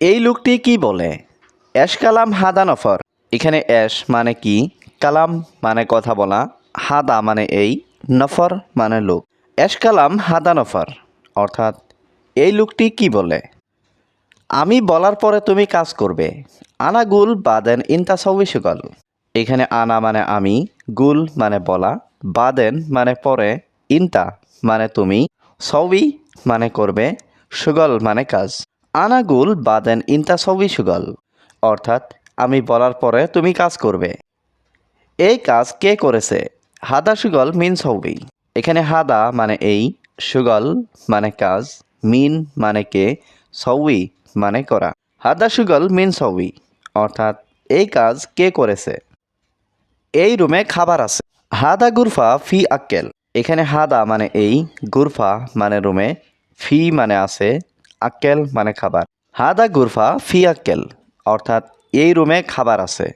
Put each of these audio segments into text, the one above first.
এই লোকটি কি বলে? অ্যাশ কালাম হাদা নফর। এখানে অ্যাশ মানে কি? কালাম মানে কথা বলা। হাদা মানে এই, নফর মানে লোক। অ্যাশ কালাম হাদা নফর। অর্থাৎ, এই লোকটি কি বলে? আমি বলার পরে তুমি কাজ করবে। আনা গুল বাদেন ইনতা সবই সুগল। এখানে আনা মানে আমি, গুল মানে বলা, বাদেন মানে পরে, ইনতা মানে তুমি সবই মানে করবে, সুগল মানে কাজ। আনা গুল বাদেন ইনতা সবই সুগল। অর্থাৎ, আমি বলার পরে তুমি কাজ করবে। এই কাজ কে করেছে? হাদা সুগল মিন সৌবি। এখানে হাদা মানে এই, সুগল মানে কাজ, মিন মানে কে, সৌবি মানে করা। হাদা সুগল মিন সৌবি। অর্থাৎ, এই কাজ কে করেছে? এই রুমে খাবার আছে। হাদা গুরফা ফি আক্কেল। এখানে হাদা মানে এই, গুরফা মানে রুমে, ফি মানে আছে আক্কেল মানে খাবার। হাদা গুরফা ফি আক্কেল, অর্থাৎ এই রুমে খাবার আছে।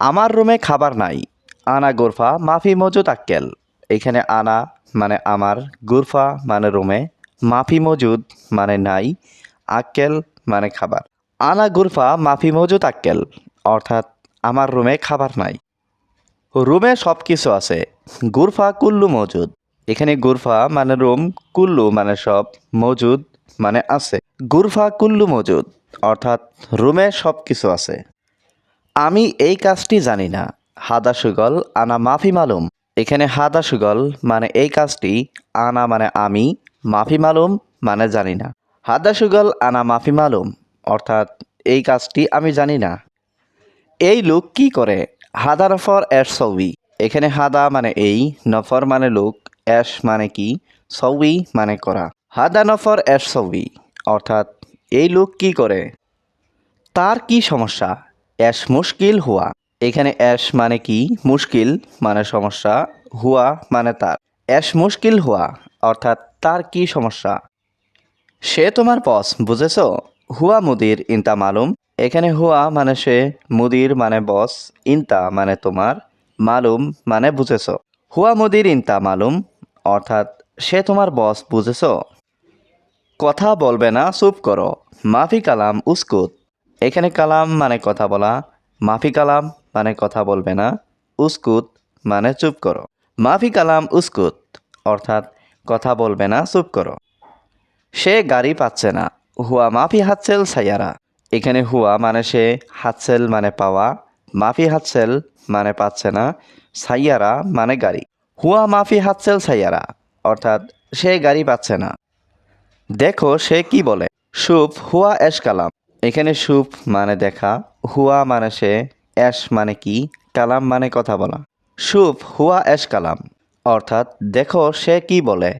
আমার রুমে খাবার নাই, আনা গুরফা মাফি মজুদ আক্কেল। এখানে আনা মানে আমার, গুরফা মানে রুমে, মাফি মজুদ মানে নাই, আক্কেল মানে খাবার। আনা গুরফা মাফি মজুদ আক্কেল, অর্থাৎ আমার রুমে খাবার নাই। রুমে সব কিছু আছে, গুরফা কুল্লু মজুদ। এখানে গুরফা মানে রুম, কুল্লু মানে সব মজুদ। মানে আছে। গুরফা কুল্লু মজুদ, অর্থাৎ রুমে সব কিছু আছে। আমি এই কাজটি জানি না। হাদা সুগল, আনা মাফি মালুম। এখানে হাদা সুগল মানে এই কাজটি, আনা মানে আমি, মাফি মালুম মানে জানি না। হাদা সুগল, আনা মাফি মালুম, অর্থাৎ এই কাজটি আমি জানি না। এই লোক কি করে? হাদা নফর অ্যাশ সৌবি। এখানে হাদা মানে এই, নফর মানে লোক অ্যাশ মানে কি? সৌবি মানে করা। হাদা নফর অ্যাশ অর্থাৎ এই লোক কি করে? তার কি সমস্যা? অ্যাশ মুশকিল হুয়া। এখানে অ্যাশ মানে কি? মুশকিল মানে সমস্যা, হুয়া মানে তার। অ্যাশ মুশকিল হুয়া, অর্থাৎ তার কি সমস্যা? সে তোমার বস, বুঝেছ? হুয়া মুদির ইনতা মালুম। এখানে হুয়া মানে সে, মুদির মানে বস, ইনতা মানে তোমার, মালুম মানে বুঝেছ। হুয়া মুদির ইনতা মালুম, অর্থাৎ সে তোমার বস, বুঝেছ? কথা বলবে না, চুপ করো। মাফি কালাম, উস্কুত। এখানে কালাম মানে কথা বলা, মাফি কালাম মানে কথা বলবে না, উস্কুত মানে চুপ করো। মাফি কালাম, উস্কুত, অর্থাৎ কথা বলবে না, চুপ করো। সে গাড়ি পাচ্ছে না, হুয়া মাফি হাতসেল সাইয়ারা। এখানে হুয়া মানে সে হাতসেল মানে পাওয়া, মাফি হাতসেল মানে পাচ্ছে না, সাইয়ারা মানে গাড়ি। হুয়া মাফি হাতসেল সাইয়ারা, অর্থাৎ সে গাড়ি পাচ্ছে না। দেখো সে কি বলে? সুপ হুয়া এশ কালাম। এখানে সুপ মানে দেখা, হুয়া মানে সে অ্যাশ মানে কি, কালাম মানে কথা বলা। সুপ হুয়া এশ কালাম। অর্থাৎ দেখো সে কি বলে?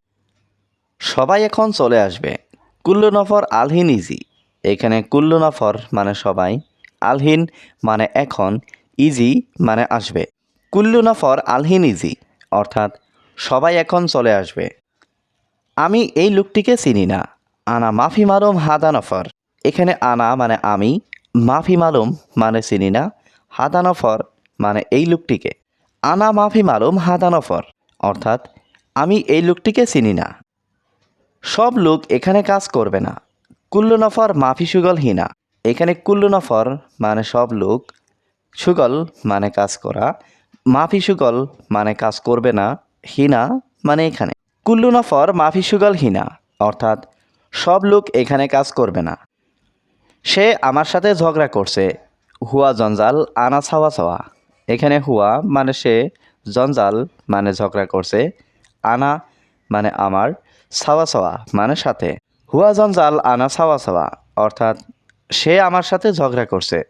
সবাই এখন চলে আসবে। কুল্লু নফর আলহিন ইজি। এখানে কুল্লু নফর মানে সবাই, আলহিন মানে এখন, ইজি মানে আসবে। কুল্লু নফর আলহিন ইজি। অর্থাৎ সবাই এখন চলে আসবে। আমি এই লোকটিকে চিনি না। আনা মাফি মালুম হাদা নফর এখানে আনা মানে আমি, মাফি মালুম মানে চিনি না হাদা নফর মানে এই লোকটিকে। আনা মাফি মালুম হাদা নফর অর্থাৎ আমি এই লোকটিকে চিনি না। সব লোক এখানে কাজ করবে না। কুল্লু নফর মাফি সুগল হিনা। এখানে কুল্লু নফর মানে সব লোক। সুগল মানে কাজ করা। মাফি সুগল মানে কাজ করবে না। হিনা মানে এখানে। কুল্লু নফর মাফি সুগল হিনা অর্থাৎ সব লোক এখানে কাজ করবে না। সে আমার সাথে ঝগড়া করছে। হুয়া জঞ্জাল আনা ছাওয়া ছাওয়া। এখানে হুয়া মানে সে, জঞ্জাল মানে ঝগড়া করছে। আনা মানে আমার, ছাওয়া ছাওয়া মানে সাথে। হুয়া জঞ্জাল আনা ছাওয়া ছাওয়া, অর্থাৎ সে আমার সাথে ঝগড়া করছে।